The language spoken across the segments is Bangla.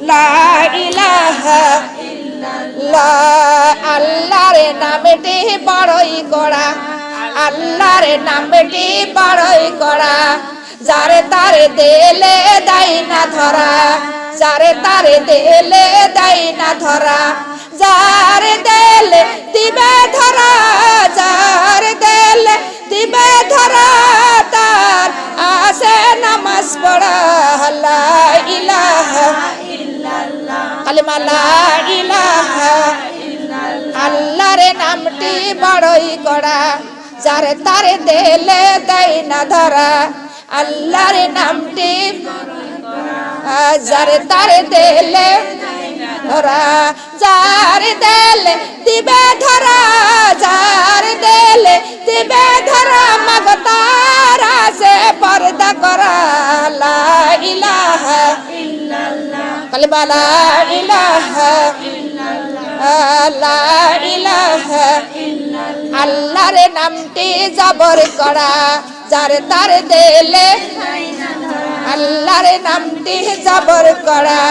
লা ইলাহা আল্লাহর নামটি বড়ই করা আল্লাহর নামটি বড়ই করা যারে তারে দেলে দেয় না ধরা। যারে তারে দেলে দেয় না ধরা। যারে দেলে দিবে ধরা, যারে দেলে দিবে ধরা, তার আসে নামাজ পড়া। লা ইলাহা কালিমা নামটি বড়ই করা যারে তারে দেলে দেয় না ধরা, আল্লাহর নামটি যারে তারে দেলে ধরা, যার সে পর্দা করা। কালিমা লা ইলাহা লা ইলাহা আল্লাহর নামটি জবর করা, যার তার দেলে আল্লাহর নামটি জবর করা,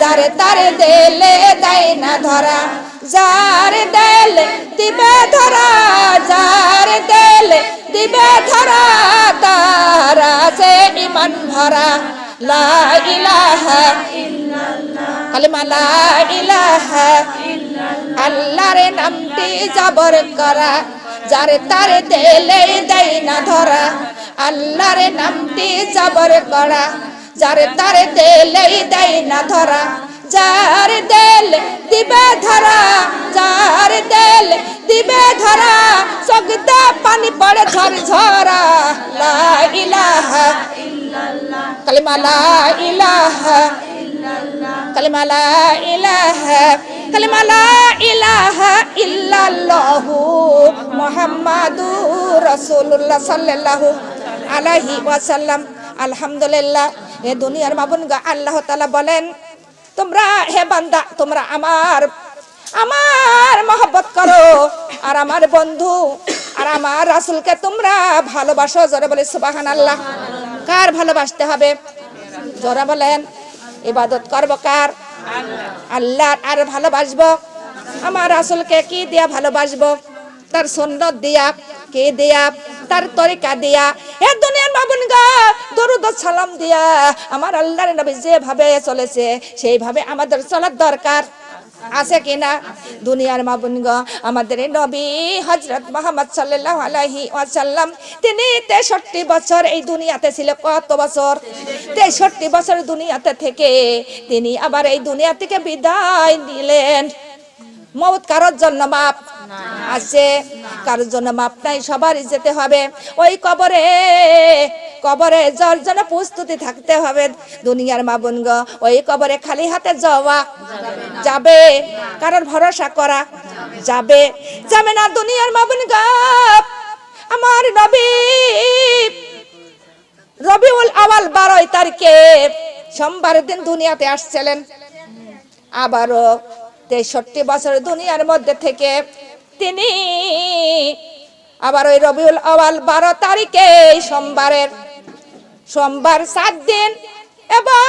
যার তার দেলে দেয় না ধরা, যার দেল দিবে ধরা, যার দেল দিবে ধরা, তারা সে ইমান ভরা। লা ইলাহা কালিমা লা ইলাহা আল্লাহর নামটি জবর করা, যার তার দেলে দেয় না ধরা। আল্লাহর নামটি জবর করা, যার তার দেলে দেয় না ধরা। যার দেল দিবে ধরা, যার দেল দিবে ধরা সগদা পানি পড়ে ঝর ঝরা লা ইলাহা ইলাহা ইলাহা ইলাহা ইল্লাল্লাহু ওয়াসাল্লাম। আলহামদুলিল্লাহ, এ দুনিয়ার মাবুন গা, আল্লাহ তাআলা বলেন, তোমরা হে বান্দা, তোমরা আমার আমার মহব্বত করো, আর আমার বন্ধু, আর আমার রাসুলকে তোমরা ভালোবাসো। জোরে বলে সুবহানাল্লাহ। কার ভালোবাসতে হবে? জোরা বলেন, ইবাদত করব কার? আল্লাহ আর ভালোবাসব? আমার আসলকে কি দিয়া ভালোবাসব? তার সন্ন্যত দিয়া, কে দিয়া? তার তরিকা দিয়া? এ দুনিয়ার মাবুন গা, দরুদ সালাম দিয়া। আমার আল্লাহর নবী যেভাবে চলেছে, সেইভাবে আমাদের চলার দরকার। আছে কিনা? দুনিয়ার মা মাবুনগ আমাদের নবী হজরত মোহাম্মদ সাল্লাহ আলাহি ওয়াসাল্লাম, তিনি তেষট্টি বছর এই দুনিয়াতে ছিল। কত বছর? তেষট্টি বছর দুনিয়াতে থেকে তিনি আবার এই দুনিয়া থেকে বিদায় নিলেন। মৌত কারোর জন্য মাপ আছে কারোর জন্য মাপ নাই সবারই যেতে হবে। ওই কবরে কবরে যার জন্য প্রস্তুতি থাকতে হবে। দুনিয়ার মাবুন গো ওই কবরে খালি হাতে যাওয়া যাবে। কারোর ভরসা করা যাবে। যাবে না দুনিয়ার মাবুন গো আমার নবী। রবিউল আওয়াল বারোই তারিখে সোমবার দিন দুনিয়াতে আসছিলেন। আবারও তেষট্টি বছর দুনিয়ার মধ্যে থেকে তিনি আবার ওই রবিউল আওয়াল বারো তারিখে সোমবারের, সোমবার সাত দিন এবং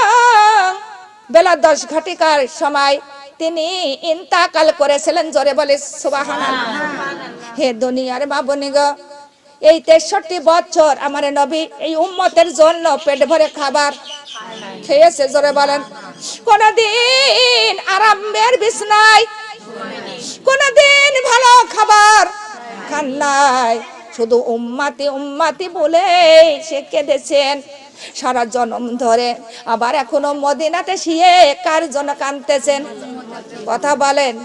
বেলা দশ ঘটিকার সময় তিনি ইন্তাকাল করেছিলেন জোরে বলে সুবাহান হে দুনিয়ার বাবনি গো এই তেষট্টি বছর আমার নবী, এই উম্মতের জন্য পেট ভরে খাবার খেয়েছে, জোরে বলেন। কোনদিন আরামের বিছনায়, কোনদিন ভালো খাবার খান নাই শুধু উম্মাতি উম্মাতি বলে সে কেঁদেছেন সারা জনম ধরে। আবার এখনও মদিনাতে শিয়ে কার জন্য কানতেছেন কথা বলেন,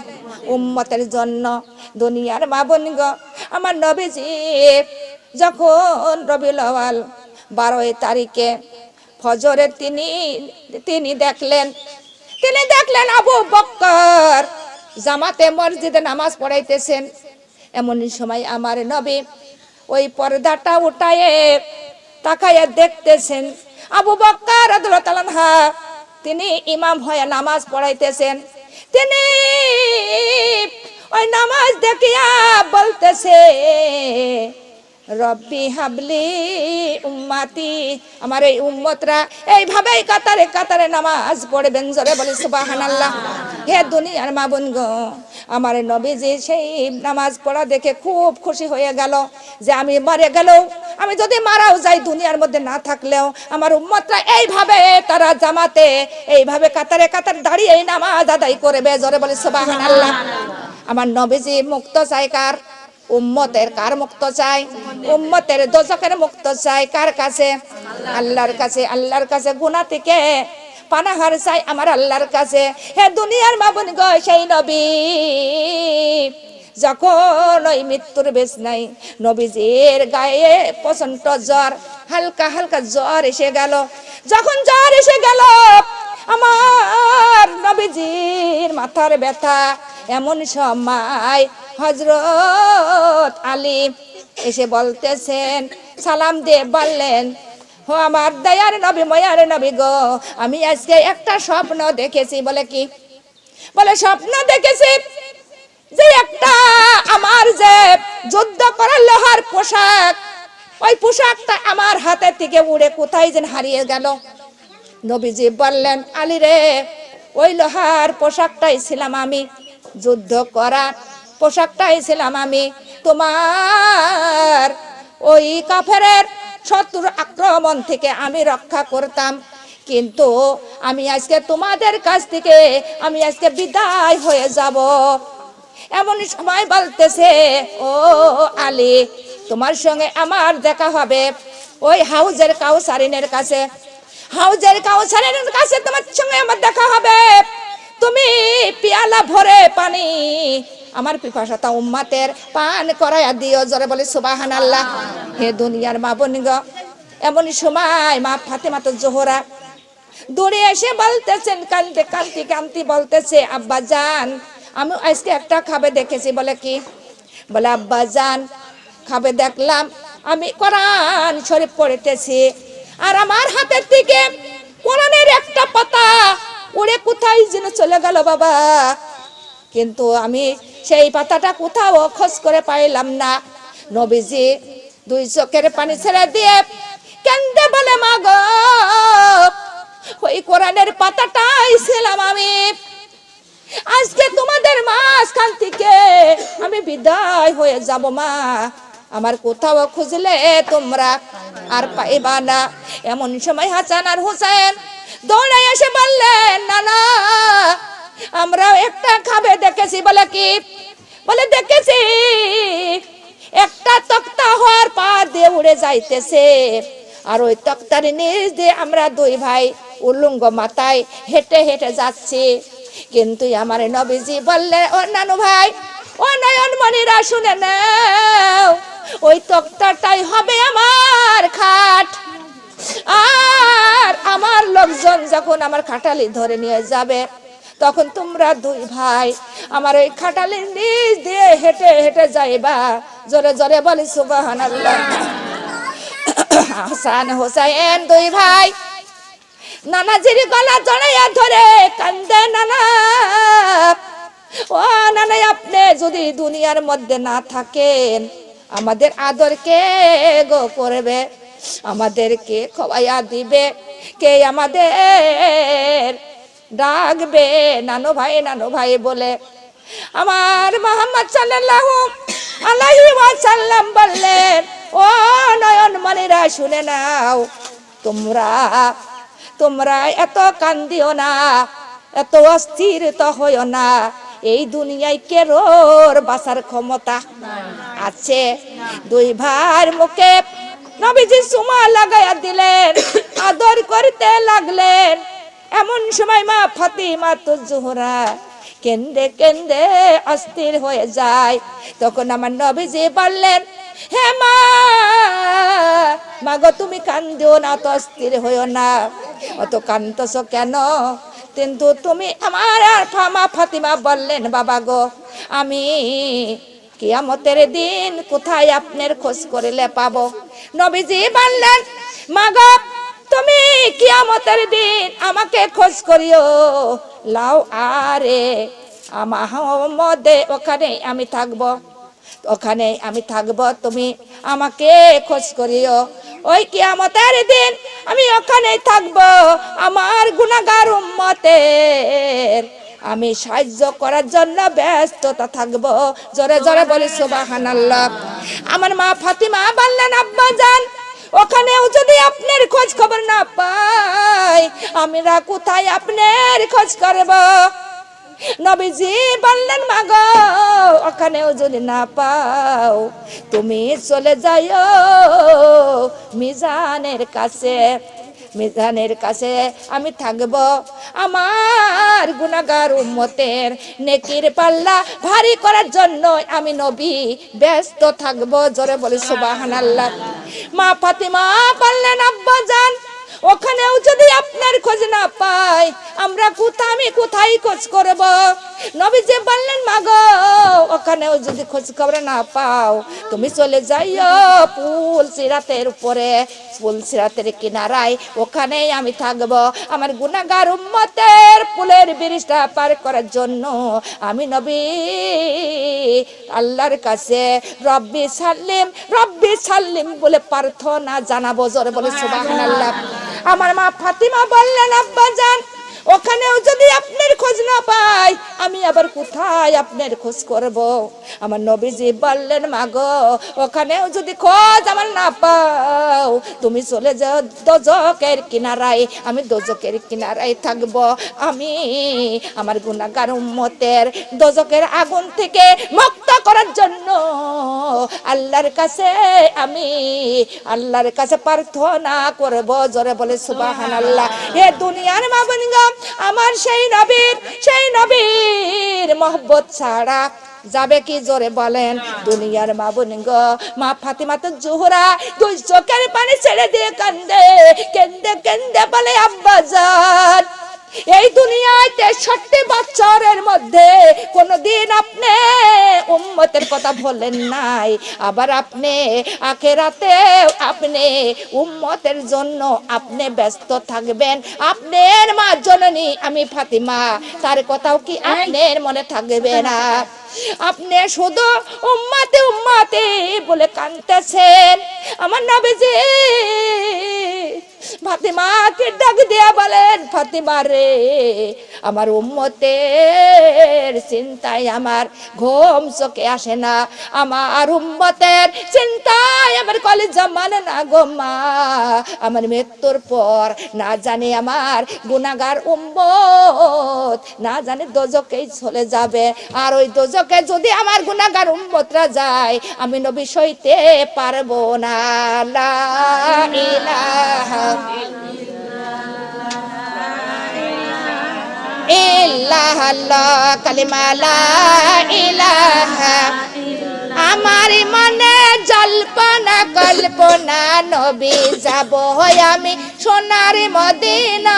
উম্মতের জন্য দুনিয়ার মা বোন আমার নবীজি যখন রবিউল আওয়াল বারোই তারিখে ফজরে তিনি তিনি দেখলেন তিনি দেখলেন আবু বক্কর জামাতে মসজিদে নামাজ পড়াইতেছেন। এমনই সময় আমার নবী ওই পর্দাটা উঠায়ে তাকাইয়া দেখতেছেন, আবু বক্কর হা তিনি ইমাম হয়ে নামাজ পড়াইতেছেন। তিনি ওই নামাজ দেখিয়া বলতেছে রব্বি হাবলি উম্মাতি, আমার এই উম্মতরা এইভাবেই কাতারে কাতারে নামাজ পড়বেন জোরে বলি, সুবহানাল্লাহ। হে দুনিয়ার মা বোন গো, আমার নবীজি সেই নামাজ পড়া দেখে খুব খুশি হয়ে গেল যে আমি মরে গেলেও, আমি যদি মারাও যাই দুনিয়ার মধ্যে না থাকলেও, আমার উম্মতরা এইভাবে তারা জামাতে, এইভাবে কাতারে কাতারে দাঁড়িয়ে নামাজ আদায় করবে জোরে বলি, সুবহানাল্লাহ। আমার নবীজি মুক্ত চাই কার উম্মতের কার মুক্ত চাই উম্মতের দোজকের মুক্ত চাই কার কাছে? আল্লাহর কাছে। আল্লাহর কাছে গুণা থেকে পানাহার চাই আমার আল্লাহর কাছে। হে দুনিয়ার মাবুন গো, সেই নবী। যখন ওই মৃত্যুর বেশ নাই, নবীজির গায়ে প্রচণ্ড জ্বর, হালকা হালকা জ্বর এসে গেল। যখন জ্বর এসে গেল, আমার নবীজির মাথার ব্যথা এমন সময় হজরত আলী এসে বলতেছেন, সালাম দিয়ে বললেন, ও আমার দয়ার নবী, ময়ার নবী গো, আমি আজকে একটা স্বপ্ন দেখেছি। বলে কি? বলে, স্বপ্ন দেখেছি যে একটা যে যুদ্ধ করার লোহার পোশাক, ওই পোশাকটা আমার থেকে উড়ে কোথায় যেন হারিয়ে গেল। নবীজি বললেন ওই লোহার পোশাকটাই ছিলাম আমি, যুদ্ধ পোশাকটাই ছিলাম আমি। তোমার ওই কাফেরের শত্রুর আক্রমণ থেকে আমি রক্ষা করতাম, কিন্তু আমি আজকে তোমাদের কাছ থেকে, আমি আজকে বিদায় হয়ে যাব। এমন সময় বলতেছে ও আলী, তোমার সঙ্গে আমার দেখা হবে। ওই হাউজের কাউসারিনের কাছে। হাউজের কাউসারিনের কাছে তোমার সঙ্গে আমার দেখা হবে। তুমি পিয়ালা ভরে পানি আমার পিপাসাতা উম্মাতের পান করাইয়া দিও। জোরে বলে সুবাহান আল্লাহ হে দুনিয়ার মা বনিগ এমন সময় মা ফাতেমা তো জোহরা। দৌড়ে এসে বলতেছেন, কানতে কান্তি কান্তি বলতেছে, আব্বা জান আমি আজকে একটা খাবে দেখেছি, বলে কি? বলে, আব্বা জান, খাবে দেখলাম। আমি কোরআন শরীফ পড়িতেছি, আর আমার হাতের থেকে কোরআনের একটা পাতা উড়ে কোথায় যেন চলে গেল বাবা। কিন্তু আমি সেই পাতাটা কোথাও খোঁজ করে পাইলাম না। নবীজি দুই চোখের পানি ছেড়ে দিয়ে কেন্দে বলে, মা গো, ওই কোরআনের পাতাটাই ছিলাম আমি। আজকে তোমাদের মাঝখান থেকে আমি বিদায় হয়ে যাব, মা। আমার কোথাও খুঁজলে তোমরা আর পাইবা না। এমন সময় হাসান আর হুসেন দৌড়ে এসে বললেন না না আমরাও একটা খাবে দেখেছি। বলে কি? বলে, দেখেছি। একটা তক্তা হওয়ার পা দিয়ে উড়ে যাইতেছে। আর ওই তক্তার নিচ দিয়ে আমরা দুই ভাই উলুঙ্গ মাথায় হেঁটে হেঁটে যাচ্ছি। কিন্তু আমার নবীজি বললে নানু ভাই, ও নয়নমণিরা শুনে নাও, ওই তক্তাটাই হবে আমার খাট। আর আমার লোকজন যখন আমার খাটালি ধরে নিয়ে যাবে, তখন তোমরা দুই ভাই আমার ওই খাটালির নিচ দিয়ে হেঁটে হেঁটে যাইবা। জোরে জোরে বলি সুবাহান হাসান হোসাইন, দুই ভাই নানাজির গলা জড়াইয়া ধরে কান্দে নানা। ও নানা, আপনি যদি দুনিয়ার মধ্যে না থাকেন, আমাদের আদর কে গো করবে? আমাদেরকে খবাইয়া দিবে? কে আমাদের ডাকবে? নানু ভাই নানু ভাই বলে, আমার মোহাম্মদ সাল্লাল্লাহু আলাইহি ওয়াসাল্লাম বললেন, ও নয়ন মনিরা শুনে নাও, তোমরা তোমরা এত কান্দিও না, এত অস্থির তো হইও না। এই দুনিয়ায় কেরোর বাসার ক্ষমতা আছে। দুই ভার মুখে নবীজি সুমা লাগাইয়া দিলেন, আদর করতে লাগলেন। এমন সময় মা ফাতিমা তো জোহরা কেন্দে কেন্দে অস্থির হয়ে যায়। তখন আমার নবীজি বললেন, হে মা, মাগো তুমি কান্দিও না, অত অস্থির হইও না। অত কান্দছ কেন? কিন্তু তুমি আমার আর ফামা ফাতিমা বললেন, বাবা গো, আমি কিয়ামতের দিন কোথায় আপনার খোঁজ করিলে পাবো নবীজি বললেন, মাগো কিয়ামতের দিন আমাকে খোঁজ করিও। লাও আরে আমার ওখানে আমি থাকব। ওখানে আমি থাকব, তুমি আমাকে খোঁজ করিও। ওই কিয়ামতের দিন আমি ওখানেই থাকব, আমার গুণাগার উম্মতের। আমি সাহায্য করার জন্য ব্যস্ততা থাকব। জোরে জোরে বলি সুবাহান আমার মা ফাতিমা বললেন, আব্বা যান ওখানেও যদি আপনার খোঁজ খবর না পাই, আমরা কোথায় আপনার খোঁজ করব? নবীজি বললেন, মাগ, ওখানেও যদি না পাও, তুমি চলে যাইও মিজানের কাছে। মিজানের কাছে আমি থাকব। আমার গুণাগার উম্মতের নেকির পাল্লা ভারী করার জন্য আমি নবী ব্যস্ত থাকব। জোরে বলে সুবাহান আল্লাহ মা ফাতিমা পাল্লেন আব্বা যান। ওখানেও যদি আপনার খোঁজ না পাই আমরা কোথায় আমি কোথায় খোঁজ করব? নবীজি বললেন মাগো ওখানেও যদি খোঁজ খবর না পাও তুমি চলে যাইও পুল সিরাতের উপরে। পুল সিরাতের কিনারায় ওখানেই আমি থাকব। আমার গুনাগার উম্মতের পুলের ব্রিজটা পার করার জন্য আমি নবী আল্লাহর কাছে রব্বি সাল্লিম রব্বি সাল্লিম বলে প্রার্থনা জানাব। জোরে বলে সুবহানাল্লাহ। আমার মা ফাতিমা বললেন আব্বা যান ওখানেও যদি আপনার খোঁজ না পাই আমি আবার কোথায় আপনার খোঁজ করব? আমার নবীজি বললেন মাগো ওখানেও যদি খোঁজ আমার না পাও তুমি চলে যাও দোজকের কিনারায় আমি দোজকের কিনারায় থাকব। আমি আমার গুণাগার উম্মতের দোজকের আগুন থেকে মুক্ত করার জন্য আল্লাহর কাছে আমি আল্লাহর কাছে প্রার্থনা করব। জোরে বলে সুবাহান আল্লাহ হে দুনিয়ার মাবনগা আমার সেই নবীর, সেই নবীর মহব্বত ছাড়া যাবে কি জোরে বলেন? দুনিয়ার মা বনিঙ্গ মা ফাতিমা তো জোহরা, দুই চোখের পানি ছেড়ে দিয়ে কান্দে, কেন্দে কেন্দে বলে আব্বা এই দুনিয়ায় তেষট্টি বছরের মধ্যে কোনদিন আপনি উম্মতের কথা বলেন নাই। আবার আপনি আখেরাতে আপনি উম্মতের জন্য আপনি ব্যস্ত থাকবেন। আপনার মা জননী আমি ফাতিমা তার কথাও কি আপনার মনে থাকবে না? আপনি শুধু উম্মাতে উম্মাতে বলে কানতেছেন আমার নবীজি ফাতিমাকে ডাক দিয়া বলেন, ফাতিমা রে, আমার উম্মতের চিন্তায় আমার ঘুম চোখে আসে না। আমার উম্মতের চিন্তায় আমার কলেজা মানে না গো মা। আমার মৃত্যুর পর না জানে আমার গুনাগার উম্মত, না জানি দোজকেই চলে যাবে। আর ওই দোজকে যদি আমার গুনাগার উম্মতরা যায়, আমি নবী সইতে পারব না। ইলাহা আমার মনে জল্পনা, কল্পনা, নবী যাব আমি সোনার মদিনা।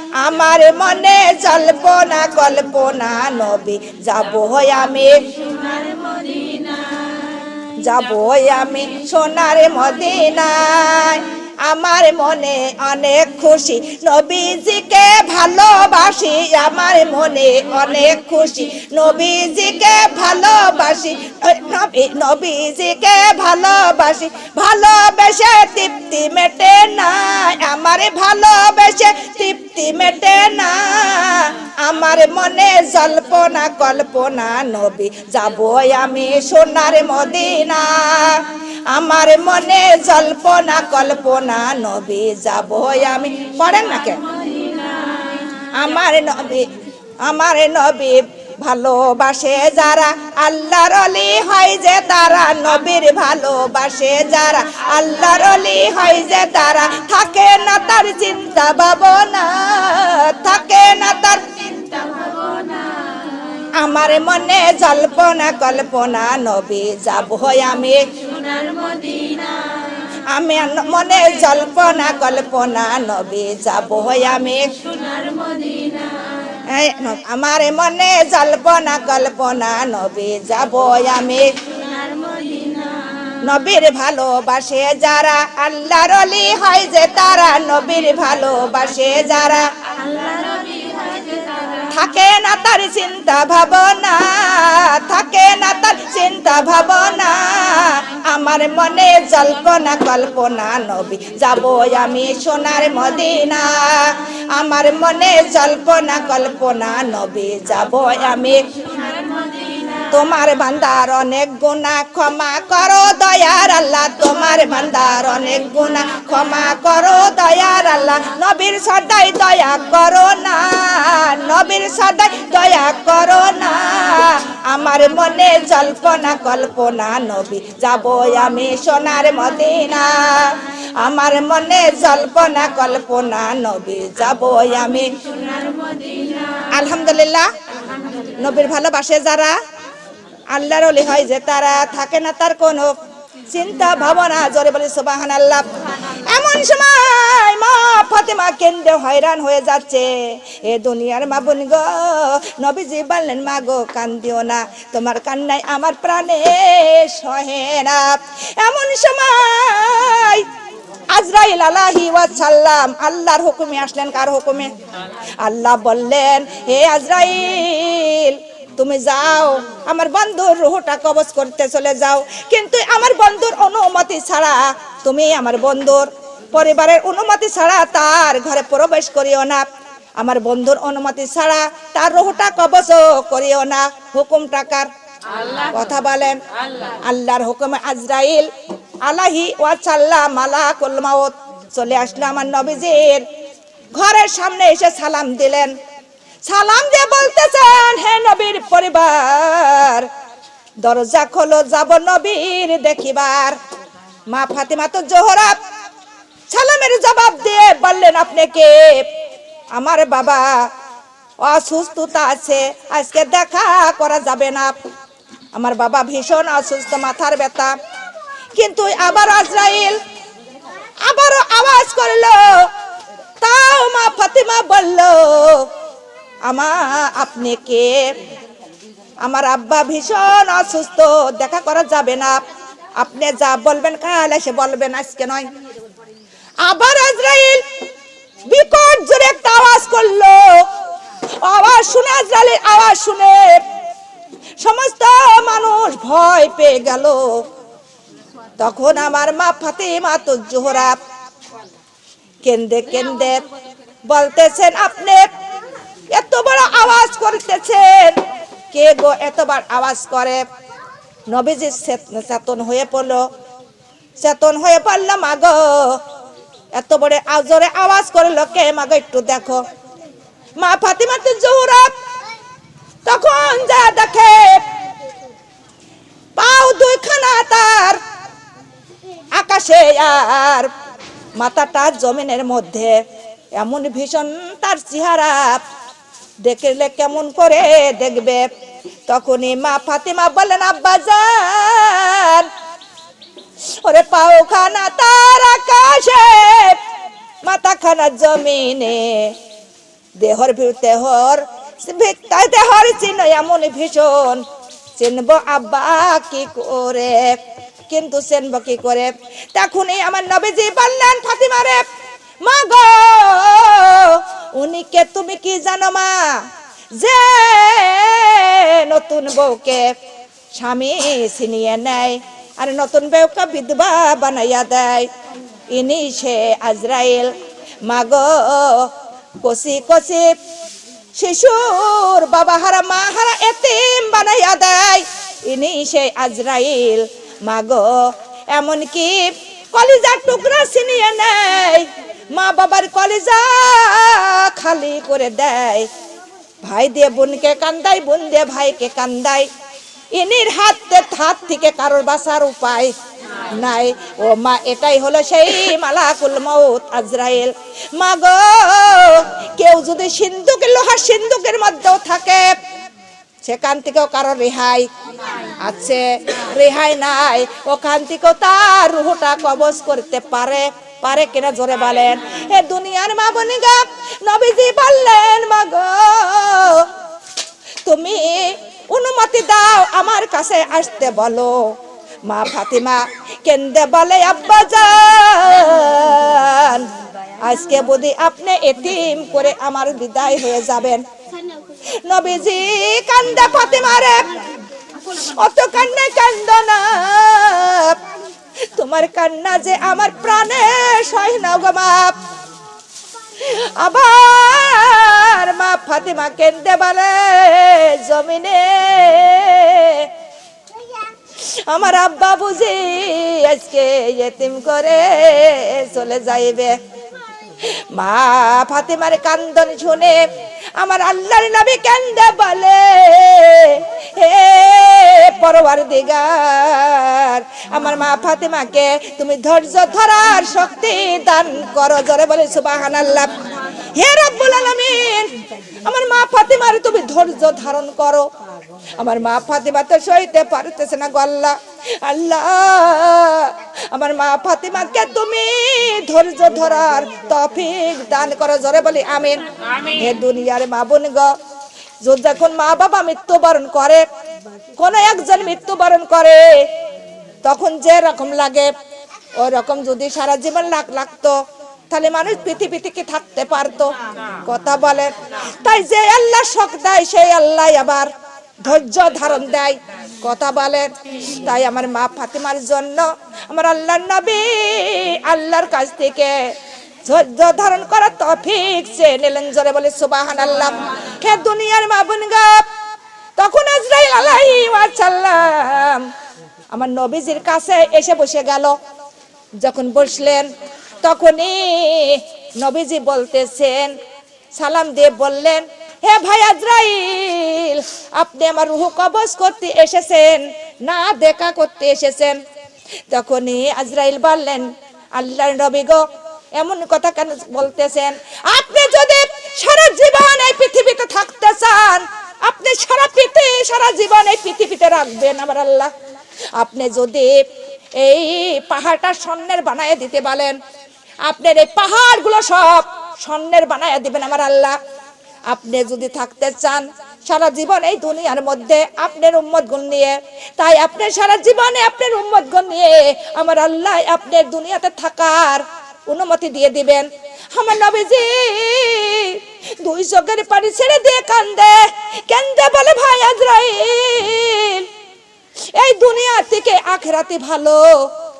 আমার মনে জল্পনা, কল্পনা নবী। যাব আমি। যাব আমি সোনার মদিনায়। আমার মনে অনেক খুশি। নবীজিকে ভালোবাসি। আমার মনে অনেক খুশি। নবীজিকে ভালোবাসি। নবী, নবীজিকে ভালোবাসি। ভালোবেসে তৃপ্তি মেটে না আমার ভালোবেসে তৃপ্তি মেটে না। আমার মনে জল্পনা, কল্পনা নবী। যাব আমি সোনার মদিনা। আমার মনে জল্পনা, কল্পনা নবী। যাব আমি পড়েন না কেন আমার নবী আমার নবী ভালোবাসে যারা আল্লাহর অলি হয় যে তারা নবীর ভালোবাসে যারা আল্লাহর অলি হয় যে তারা থাকে না তার চিন্তা ভাবনা থাকে না তার আমার মনে জল্পনা কল্পনা নবী যাব হয় আমি। আমি মনে জল্পনা কল্পনা নবী যাব হয় আমি। এই ন- আমার মনে জল্পনা, কল্পনা, নবী যাব আমি। নবীর ভালোবাসে যারা, আল্লাহর হয় যে তারা। নবীর ভালোবাসে যারা থাকে না তার চিন্তা ভাবনা, থাকে না তার চিন্তা ভাবনা। আমার মনে জল্পনা, কল্পনা নবী, যাব আমি সোনার মদিনা। আমার মনে জল্পনা, কল্পনা নবী, যাব আমি তোমার বান্দার অনেক গুণা, ক্ষমা করো দয়ার আল্লাহ। তোমার বান্দার অনেক গুণা, ক্ষমা করো আল্লাহ, নবীর সদাই দয়া করো না, নবীর সদাই দয়া করো না। আমার মনে জল্পনা, কল্পনা, নবী, যাব আমি সোনার মদিনা। আমার মনে জল্পনা, কল্পনা, নবী, যাব আমি আলহামদুলিল্লাহ, নবীর ভালোবাসে যারা, আল্লাহর হয় যে তারা, থাকে না তার কোনো চিন্তা, ভাবনা, জোরে বলে সুবাহান আল্লাহ এমন সময় মা ফাতেমা কেন্দ্রে হয়রান হয়ে যাচ্ছে। এ দুনিয়ার মা বোন গো, নবীজি বললেন, মা গো, কান্দিও না, তোমার কান্নায় আমার প্রাণে সহে না। এমন সময় আজরাইল আলাহি ওয়াসাল্লাম আল্লাহর হুকুমে আসলেন, কার হুকুমে? আল্লাহ বললেন, হে আজরাইল, তুমি যাও, আমার বন্ধুর রুহটা কবজ করতে চলে যাও, কিন্তু আমার বন্ধুর অনুমতি ছাড়া তুমি আমার বন্ধুর পরিবারের অনুমতি ছাড়া তার ঘরে প্রবেশ করিও না। আমার বন্ধুর অনুমতি ছাড়া তার রুহটা কবজ করিও না। হুকুম টাকার কথা বলেন। আল্লাহর হুকুমে আজরাইল আলাহি ওয়াসাল্লাম মালাকুল মাউত। চলে আসলো আমার নবীজির ঘরের সামনে এসে সালাম দিলেন। সালাম দিয়ে বলতেছেন হে নবীর পরিবার দরজা খোলো যাব নবীর দেখিবার। মা ফাতিমা তো জোহরা সালামের জবাব দিয়ে বললেন, আপনি কে? আমার বাবা অসুস্থতা আছে, আজকে দেখা করা যাবে না। আমার বাবা ভীষণ অসুস্থ, মাথার ব্যথা। কিন্তু আবার আজরাইল আবারও আওয়াজ করল, তাও মা ফাতিমা বলল, আমা, আপনি কে? আমার আব্বা ভীষণ অসুস্থ, দেখা করা যাবে না। আপনি যা বলবেন কাল এসে বলবেন, আজকে নয়। আবার আজরাইল বিকট জোরে একটা আওয়াজ করল। আওয়াজ শুনে আজরাইলের আওয়াজ শুনে সমস্ত মানুষ ভয় পেয়ে গেল। তখন আমার মা ফাতেমা তো জোহরা। কেন্দে কেন্দে বলতেছেন, আপনি এত বড় আওয়াজ করতেছেন। কে গো এতবার আওয়াজ করে? নবীজি চেতন হয়ে পড়ল। চেতন হয়ে পড়লাম মাগো। এত বড় আজরে আওয়াজ করল, কে মাগো, একটু দেখো। মা ফাতিমা তো জোহরা তখন যা দেখে, পাও দুইখানা তার আকাশে আর মাথাটা জমিনের মধ্যে। এমন ভীষণ তার চেহারা। দেখলে কেমন করে দেখবে? তখনই মা ফাতিমা বলেন আব্বা যান ওরে পাও খানা তার আকাশে মাথা খানা জমিনে, দেহর দেহর দেহর চিহ্ন এমন ভীষণ। চিনব আব্বা কি করে? কিন্তু চিনব কি করে? তখনই আমার নবীজি বললেন ফাতিমারে মা গো উনিকে তুমি কি জানো মা? যে নতুন বউকে স্বামী ছিনিয়ে নেয় আর নতুন বউকে বিধবা বানাইয়া দেয়, ইনি সে আজরাইল। মাগো কষি কষি শিশুর বাবা হারা, মা হারা এতিম বানাইয়া দেয়, ইনি সেই আজরাইল। মাগো, এমনকি কলিজার টুকরা ছিনিয়ে নেয়, মা বাবার কলিজা খালি করে দেয় ভাই দিয়ে বোনকে কান্দাই, বোন দিয়ে ভাইকে কান্দাই। ইনির হাতে হাত থেকে কারোর বাসার উপায় নাই। ও মা, এটাই হলো সেই মালাকুল মৌত আজরাইল। মা গো, কেউ যদি সিন্ধুক, লোহার সিন্ধুকের মধ্যেও থাকে, সেখান থেকেও কারও রেহাই আছে। রেহাই নাই, ওখান থেকেও তার রুহটা কবজ করতে পারে। পারে কিনা জোরে বলেন। এ দুনিয়ার মা বনি বনিগা নবীজি বললেন, মাগো, তুমি অনুমতি দাও আমার কাছে আসতে বলো। মা ফাতিমা কেন্দে বলে, আব্বা যান আজকে বুধি আপনি এতিম করে আমার বিদায় হয়ে যাবেন। নবীজি কান্দে ফাতিমারে, অত কান্না কান্দ না তোমার কান্না যে আমার প্রাণে সয় না গো বাপ আবার মা ফাতিমা কেন্দে বলে, জমিনে আমার আব্বা বুঝি আজকে এতিম করে চলে যাইবে। মা ফাতিমার কান্দন শুনে আমার আল্লাহর নবী কেন্দে বলে? হে পরবার দিগার আমার মা ফাতেমাকে তুমি ধৈর্য ধরার শক্তি দান করো, জোরে বলে সুবাহান আল্লাহ হে রব্বুল আলামিন, আমার মা ফাতেমার তুমি ধৈর্য ধারণ করো। আমার মা ফাতিমা তো সইতে পারতেছে না গো আল্লাহ। আল্লাহ আমার মা ফাতিমাকে তুমি ধৈর্য ধরার তফিক দান করো জোরে বলি আমিন। হে দুনিয়ার মা বোন গো যখন মা বাবা মৃত্যুবরণ করে কোন একজন মৃত্যুবরণ করে তখন যে রকম লাগে ওই রকম যদি সারা জীবন লাগ লাগতো তাহলে মানুষ পৃথিবী থেকে থাকতে পারতো? কথা বলে। তাই যে আল্লাহ শখ দেয় সেই আল্লাহ আবার ধৈর্য ধারণ দেয়, কথা বলেন তাই আমার মা ফাতিমার জন্য আমার আল্লাহর নবী আল্লাহর কাছ থেকে ধৈর্য ধারণ করা তফিক সে নিলেন জোরে বলে সুবাহান আল্লাহ হে দুনিয়ার মা বোন তখন আজরাইল আলাইহি ওয়াসাল্লাম আমার নবীজির কাছে এসে বসে গেল। যখন বসলেন, তখনই নবীজি বলতেছেন, সালাম দিয়ে বললেন হে ভাই আজরাইল, আপনি আমার রুহ কবজ করতে এসেছেন, না দেখা করতে এসেছেন। তখনই আজরাইল বললেন, আল্লাহ নবী গো, এমন কথা কেন বলতেছেন? আপনি যদি সারা জীবন এই পৃথিবীতে থাকতে চান, আপনি সারা পৃথিবী সারা জীবন এই পৃথিবীতে রাখবেন আমার আল্লাহ। আপনি যদি এই পাহাড়টা স্বর্ণের বানায় দিতে বলেন, আপনার এই পাহাড়গুলো সব স্বর্ণের বানায় দিবেন আমার আল্লাহ। আপনি যদি থাকতে চান, সারা জীবন এই দুনিয়ার মধ্যে আপনার উম্মত গুণ নিয়ে। তাই আপনি সারা জীবনে আপনার উম্মত গুণ নিয়ে আমার আল্লাহ আপনার দুনিয়াতে থাকার অনুমতি দিয়ে দিবেন। আমার নবীজি, দুই চোখের পানি ছেড়ে দিয়ে কান্দে কান্দে বলে, ভাই আজরাইল, এই দুনিয়া থেকে আখেরাতে ভালো,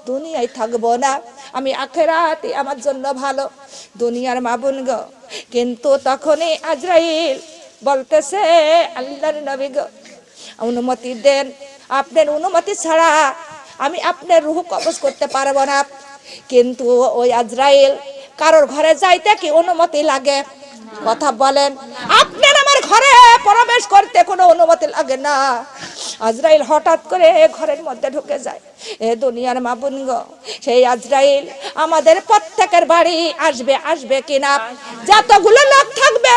দুনিয়ায় থাকব না। আমি আখেরাতে আমার জন্য ভালো। দুনিয়ার মাবুন গো কিন্তু তখনই আজরাইল বলতেছে, আল্লাহর নবী গো, অনুমতি দেন। আপনার অনুমতি ছাড়া আমি আপনার রুহ কবজ করতে পারব না। কিন্তু ওই আজরাইল, কারোর ঘরে যাইতে কি অনুমতি লাগে? কথা বলেন, আপনার আমার ঘরে প্রবেশ করতে কোনো অনুমতি লাগে না। আজরাইল হঠাৎ করে ঘরের মধ্যে ঢুকে যায়। এ দুনিয়ার মাবুনগ সেই আজরাইল আমাদের প্রত্যেকের বাড়ি আসবে আসবে কিনা? যতগুলো লোক থাকবে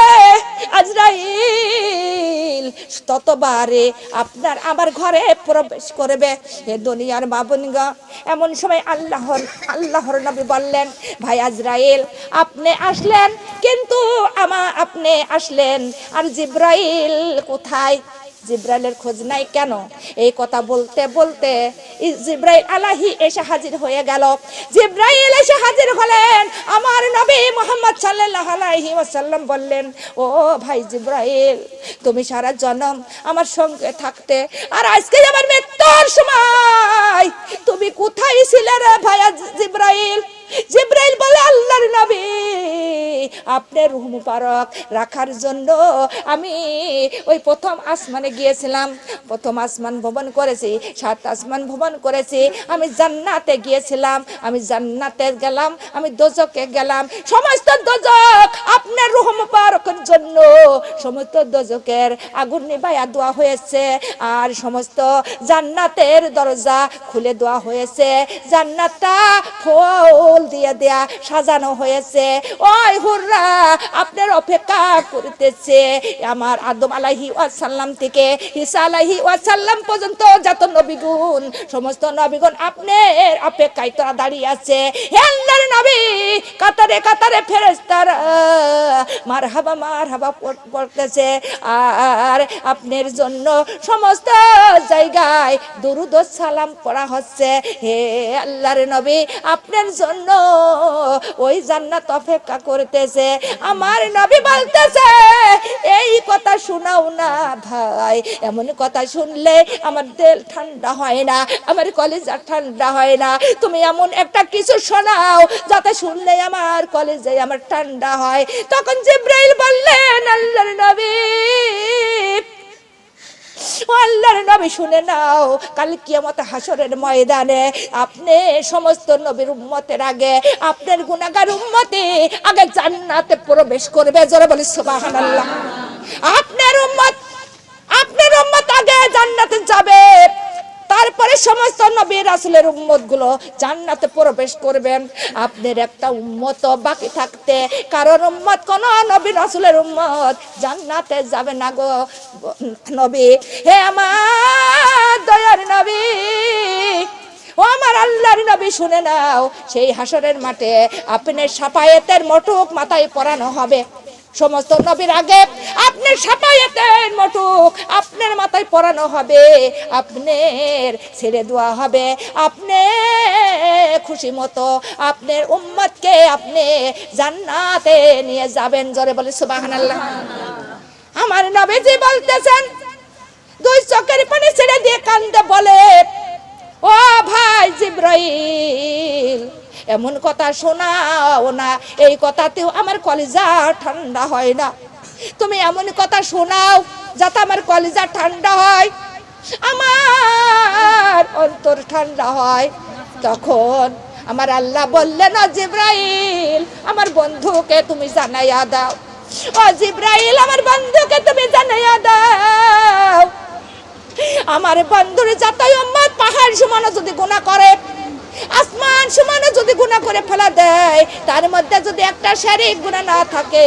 ততবারে আপনার আমার ঘরে প্রবেশ করবে। হে দুনিয়ার বাবনগা, এমন সময় আল্লাহর আল্লাহর নবী বললেন, ভাই আজরাইল, আপনি আসলেন, কিন্তু আমা, আপনি আসলেন। আর জিব্রাইল কোথায়? জিব্রাইলের খোঁজ নাই কেন? এই কথা বলতে বলতে জিব্রাইল আলাহি এসে হাজির হয়ে গেল। জিব্রাইল এসে হাজির হলেন। আমার নবী মোহাম্মদ সাল্লাল্লাহু আলাইহি ওয়াসাল্লাম বললেন, ও ভাই জিব্রাইল, তুমি সারা জনম আমার সঙ্গে থাকতে আর আজকে আমার মৃত্যুর সময়, তুমি কোথায় ছিলে রে ভাই জিব্রাইল? জিব্রাইল বলে, আল্লাহর নবী, আপনার রুহ মুবারক রাখার জন্য আমি ওই প্রথম আসমানে গিয়েছিলাম। প্রথম আসমান ভ্রমণ করেছি, সাত আসমান ভ্রমণ করেছি। আমি জান্নাতে গিয়েছিলাম, আমি জান্নাতে গেলাম, আমি দোজকে গেলাম। সমস্ত দোজক আপনার রুহ মুবারকের জন্য, সমস্ত দোজকের আগুন নিভাইয়া দেওয়া হয়েছে। আর সমস্ত জান্নাতের দরজা খুলে দেওয়া হয়েছে। জান্নাতটা ফুল দিয়ে দেয়া সাজানো হয়েছে। ওই হুররা, আপনার অপেক্ষা করতেছে। আমার আদম আলাহি ওয়াসাল্লাম থেকে ঈসা আলাহি ওয়াসাল্লাম পর্যন্ত যত নবীগুণ, সমস্ত নবীগুণ আপনার অপেক্ষায় তোরা দাঁড়িয়ে আছে। হে নবী, কাতারে কাতারে ফেরেস্তারা মার হাবা মার হাবা পড়তেছে। আর আপনার জন্য সমস্ত জায়গায় দুরুদ সালাম পড়া হচ্ছে। হে আল্লাহর নবী, আপনার জন্য ওই জান্নাত অপেক্ষা করতেছে। আমার নবী বলতেছে, এই কথা শোনাও না ভাই। এমন কথা শুনলে আমার দিল ঠান্ডা হয় না, আমার কলেজা ঠান্ডা হয় না। তুমি এমন একটা কিছু শোনাও, যাতে শুনলে আমার কলেজে আমার ঠান্ডা হয়। তখন জিব্রাইল বললেন, আল্লাহর নবী আল্লাহর নবী শুনে নাও, কাল কিয়ামত হাসরের ময়দানে আপনি সমস্ত নবীর উম্মতের আগে, আপনার গুনাহগার উম্মতে আগে জান্নাতে প্রবেশ করবে। জোরে বলি সুবহানাল্লাহ। আপনার উম্মত আপনার উম্মত আগে জান্নাতে যাবে। তারপরে সমস্ত নবী রাসুলের উম্মতগুলো জান্নাতে প্রবেশ করবেন। আপনার একটা উম্মত বাকি থাকতে কারণ উম্মত, কোন নবী রাসুলের উম্মত জান্নাতে যাবে না গো। নবী, হে আমার দয়ার নবী, ও আমার আল্লাহর নবী, শুনে নাও, সেই হাসরের মাঠে আপনার সাপায়েতের মটুক মাথায় পরানো হবে। সমস্ত নবীর আগে আপনার সাপায়াতের মটুক, আপনার মাথায় পরানো হবে, আপনার ছেড়ে দেওয়া হবে আপনি খুশি মতো আপনার উম্মতকে আপনি জান্নাতে নিয়ে যাবেন জোরে বলে সুবহানাল্লাহ। আমার নবীজি বলতেছেন, দুই চোখের পানি ছেড়ে দিয়ে কান্দে বলে ও ভাই জিব্রাইল, এমন কথা শোনাও না, এই কথাতেও আমার কলিজা ঠান্ডা হয় না। তুমি এমন কথা শোনাও যাতে আমার কলিজা ঠান্ডা হয়, আমার অন্তর ঠান্ডা হয়। তখন আমার আল্লাহ বললেন, "ও জিব্রাইল, আমার বন্ধুকে তুমি জানাইয়া দাও। ও জিব্রাইল, আমার বন্ধুকে তুমি জানাইয়া দাও। আমার বন্ধুর উম্মত পাহাড় সমানো যদি গুণা করে, আসমান সমানো যদি গুণা করে ফেলা দেয়, তার মধ্যে যদি একটা শারীরিক গুণা না থাকে,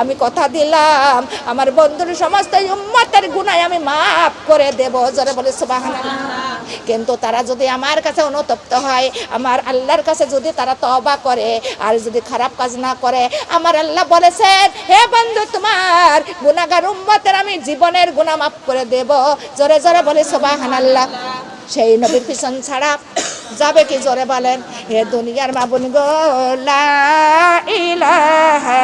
আমি কথা দিলাম, আমার বন্ধুর সমস্ত উম্মতের গুণায় আমি মাফ করে দেব, জোরে বলে সুবহানাল্লাহ। কিন্তু তারা যদি আমার কাছে অনুতপ্ত হয়, আমার আল্লাহর কাছে যদি তারা তবা করে, আর যদি খারাপ কাজ না করে, আমার আল্লাহ বলেছেন, হে বন্ধু তোমার, গুনাহগার উম্মতের আমি জীবনের গুনাহ মাফ করে দেব। জোরে জোরে বলে সুবহানাল্লাহ। সেই নবীর পিছন ছাড়া যাবে কি জোরে বলেন? হে দুনিয়ার মাবুন গো লা ইলাহা